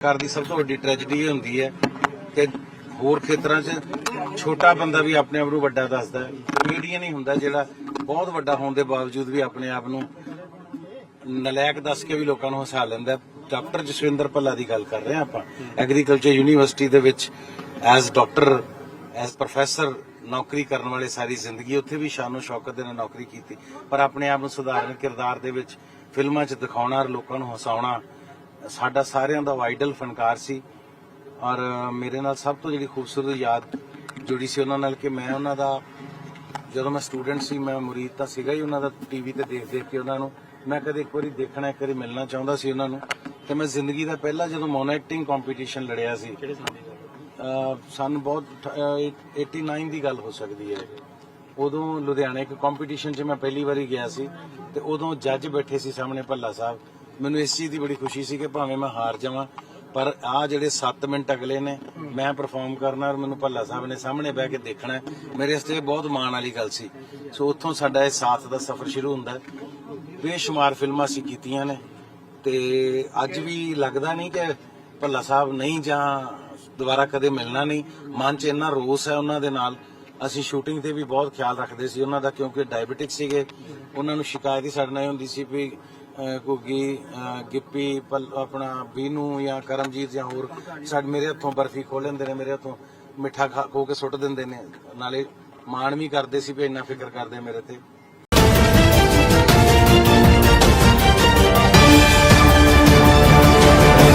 ਸਰਕਾਰ ਦੀ ਸਭ ਤੋਂ ਵੱਡੀ ਟ੍ਰੈਜੇਡੀ ਹੁੰਦੀ ਹੈ ਕਿ ਹੋਰ ਖੇਤਰਾਂ 'ਚ ਛੋਟਾ ਬੰਦਾ ਵੀ ਆਪਣੇ ਆਪ ਨੂੰ ਵੱਡਾ ਦੱਸਦਾ ਹੈ। ਕਮੇਡੀਅਨ ਹੀ ਹੁੰਦਾ ਜਿਹੜਾ ਬਹੁਤ ਵੱਡਾ ਹੋਣ ਦੇ ਬਾਵਜੂਦ ਵੀ ਆਪਣੇ ਆਪ ਨੂੰ ਨਲਾਇਕ ਦੱਸ ਕੇ ਵੀ ਲੋਕਾਂ ਨੂੰ ਹਸਾ ਲੈਂਦਾ ਡਾਕਟਰ ਜਸਵਿੰਦਰ ਭੱਲਾ ਦੀ ਗੱਲ ਕਰ ਰਹੇ ਹਾਂ ਆਪਾਂ। ਐਗਰੀਕਲਚਰ ਯੂਨੀਵਰਸਿਟੀ ਦੇ ਵਿੱਚ ਐਜ਼ ਡਾਕਟਰ ਐਜ਼ ਪ੍ਰੋਫੈਸਰ ਨੌਕਰੀ ਕਰਨ ਵਾਲੇ ਸਾਰੀ ਜ਼ਿੰਦਗੀ ਉੱਥੇ ਵੀ ਸ਼ਾਨੋ ਸ਼ੌਕਤ ਦੇ ਨਾਲ ਨੌਕਰੀ ਕੀਤੀ। ਪਰ ਆਪਣੇ ਆਪ ਨੂੰ ਸੁਧਾਰਨ ਕਿਰਦਾਰ ਦੇ ਵਿੱਚ ਫਿਲਮਾਂ 'ਚ ਦਿਖਾਉਣਾ ਲੋਕਾਂ ਨੂੰ ਹਸਾਉਣਾ ਸਾਡਾ ਸਾਰਿਆਂ ਦਾ ਆਈਡਲ ਫਨਕਾਰ ਸੀ ਔਰ ਮੇਰੇ ਨਾਲ ਸਭ ਤੋਂ ਜਿਹੜੀ ਖੂਬਸੂਰਤ ਯਾਦ ਜੁੜੀ ਸੀ ਉਹਨਾਂ ਨਾਲ ਕਿ ਮੈਂ ਉਹਨਾਂ ਦਾ ਜਦੋਂ ਮੈਂ ਸਟੂਡੈਂਟ ਸੀ ਮੈਂ ਮੁਰੀਦ ਤਾਂ ਸੀਗਾ ਹੀ ਉਹਨਾਂ ਦਾ ਟੀਵੀ ਤੇ ਦੇਖ ਦੇਖ ਕੇ ਉਹਨਾਂ ਨੂੰ। ਮੈਂ ਕਦੇ ਇੱਕ ਵਾਰੀ ਦੇਖਣਾ ਇੱਕ ਵਾਰੀ ਮਿਲਣਾ ਚਾਹੁੰਦਾ ਸੀ ਉਹਨਾਂ ਨੂੰ ਤੇ ਮੈਂ ਜ਼ਿੰਦਗੀ ਦਾ ਪਹਿਲਾ ਜਦੋਂ ਮੋਨੋ ਐਕਟਿੰਗ ਕੰਪੀਟੀਸ਼ਨ ਲੜਿਆ ਸੀ। ਸਾਨੂੰ ਬਹੁਤ ਠ- ਅਹ 89 ਦੀ ਗੱਲ ਹੋ ਸਕਦੀ ਹੈ। ਉਦੋਂ ਲੁਧਿਆਣੇ ਇੱਕ ਕੰਪੀਟੀਸ਼ਨ 'ਚ ਮੈਂ ਪਹਿਲੀ ਵਾਰੀ ਗਿਆ ਸੀ ਤੇ ਉਦੋਂ ਜੱਜ ਬੈਠੇ ਸੀ ਸਾਹਮਣੇ ਭੱਲਾ ਸਾਹਿਬ। ਮੈਨੂੰ ਇਸ ਚੀਜ਼ ਦੀ ਬੜੀ ਖੁਸ਼ੀ ਸੀ ਕਿ ਭਾਵੇਂ ਮੈਂ ਹਾਰ ਜਾਵਾਂ, ਪਰ ਆ ਜਿਹੜੇ 7 ਮਿੰਟ ਅਗਲੇ ਨੇ, ਮੈਂ ਪਰਫਾਰਮ ਕਰਨਾ ਔਰ ਮੈਨੂੰ ਭੱਲਾ ਸਾਹਿਬ ਨੇ ਸਾਹਮਣੇ ਬਹਿ ਕੇ ਦੇਖਣਾ, ਮੇਰੇ ਵਾਸਤੇ ਬਹੁਤ ਮਾਣ ਵਾਲੀ ਗੱਲ ਸੀ। ਸੋ ਉੱਥੋਂ ਸਾਡਾ ਇਹ ਸਾਥ ਦਾ ਸਫ਼ਰ ਸ਼ੁਰੂ ਹੁੰਦਾ ਬੇਸ਼ੁਮਾਰ ਫਿਲਮਾਂ ਅਸੀਂ ਕੀਤੀਆਂ ਨੇ ਤੇ ਅੱਜ ਵੀ ਲੱਗਦਾ ਨਹੀਂ ਕਿ ਭੱਲਾ ਸਾਹਿਬ ਨਹੀਂ ਜਾਂ ਦੁਬਾਰਾ ਕਦੇ ਮਿਲਣਾ ਨਹੀਂ। ਮਨ 'ਚ ਇੰਨਾ ਰੋਸ ਹੈ ਉਹਨਾਂ ਦੇ ਨਾਲ। ਅਸੀਂ ਸ਼ੂਟਿੰਗ ਤੇ ਵੀ ਬਹੁਤ ਖਿਆਲ ਰੱਖਦੇ ਸੀ ਉਹਨਾਂ ਦਾ ਕਿਉਂਕਿ ਡਾਇਬੀਟਿਕ ਸੀਗੇ। ਉਹਨਾਂ ਨੂੰ ਸ਼ਿਕਾਇਤ ਹੀ ਸਾਡੇ ਨਾਲ ਹੁੰਦੀ ਸੀ ਵੀ ਅਹ, ਗਿੱਪੀ ਪਲ- ਆਪਣਾ ਬੀਨੂ ਜਾਂ ਕਰਮਜੀਤ ਜਾਂ ਹੋਰ ਸਾਡੇ ਮੇਰੇ ਹੱਥੋਂ ਬਰਫੀ ਖੋਹ ਲੈਂਦੇ ਨੇ ਮੇਰੇ ਹੱਥੋਂ ਮਿੱਠਾ ਖਾ ਖੋ ਕੇ ਸੁੱਟ ਦਿੰਦੇ ਨੇ। ਨਾਲੇ ਮਾਣ ਵੀ ਕਰਦੇ ਸੀ ਵੀ ਇੰਨਾ ਫਿਕਰ ਕਰਦੇ ਮੇਰੇ ਤੇ।